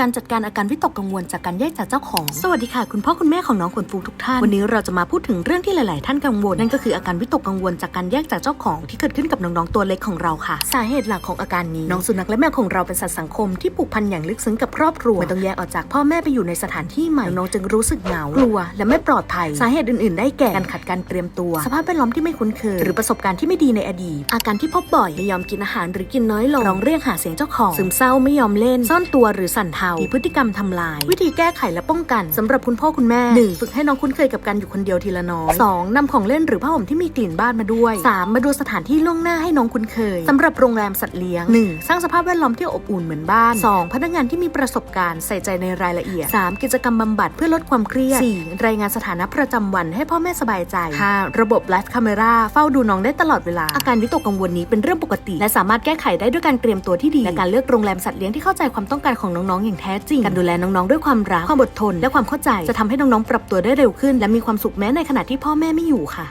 การจัดการอาการวิตกกังวลจากการแยกจากเจ้าของ สวัสดีค่ะ คุณพ่อคุณแม่ของน้องขนฟูทุกท่าน วันนี้เราจะมาพูดถึงเรื่องที่หลาย ๆ ท่านกังวล นั่นก็คืออาการวิตกกังวลจากการแยกจากเจ้าของที่เกิดขึ้นกับน้อง ๆ ตัวเล็กของเราค่ะ สาเหตุหลักของอาการนี้ น้องสุนัขและแมวของเราเป็นสัตว์สังคมที่ผูกพันอย่างลึกซึ้งกับครอบครัวไม่ต้องแยกออกจากพ่อแม่ไปอยู่ในสถานที่ใหม่ น้องๆจึงรู้สึกเหงา กลัว และไม่ปลอดภัย สาเหตุอื่น ๆ ได้แก่ การขาดการเตรียมตัว สภาพแวดล้อมที่ไม่คุ้นเคย หรือประสบการณ์ที่ไม่ดีในอดีต อาการที่พบบ่อย ไม่ยอมกินอาหารหรือกินน้อยลง ร้องเรียกหาเสียงเจ้าของ ซึมเศร้าไม่ยอมเล่น ซ่อนตัวหรือสั่นเทามีพฤติกรรมทำลาย วิธีแก้ไขและป้องกันสำหรับคุณพ่อคุณแม่ 1. ฝึกให้น้องคุ้นเคยกับการอยู่คนเดียวทีละน้อย 2. นำของเล่นหรือผ้าห่มที่มีกลิ่นบ้านมาด้วย 3. มาดูสถานที่ล่วงหน้าให้น้องคุ้นเคยสำหรับโรงแรมสัตว์เลี้ยง 1. สร้างสภาพแวดล้อมที่อบอุ่นเหมือนบ้าน 2. พนักงานที่มีประสบการณ์ใส่ใจในรายละเอียด 3. กิจกรรมบำบัดเพื่อลดความเครียด 4. รายงานสถานะประจำวันให้พ่อแม่สบายใจ 5. ระบบไลฟ์คาเมราเฝ้าดูน้องได้ตลอดเวลา อาการวิตกกังวลนี้เป็นเรื่องปกติ และสามารถแก้ไขได้ด้วยการเตรียมตัวที่ดีและการเลือกโรงแรมสัตว์เลี้ยงที่เข้าใจความต้องการของน้องๆอย่างแท้จริง การดูแลน้องๆ ด้วยความรัก ความอดทน และความเข้าใจ จะทำให้น้องๆ ปรับตัวได้เร็วขึ้น และมีความสุขแม้ในขณะที่พ่อแม่ไม่อยู่ค่ะ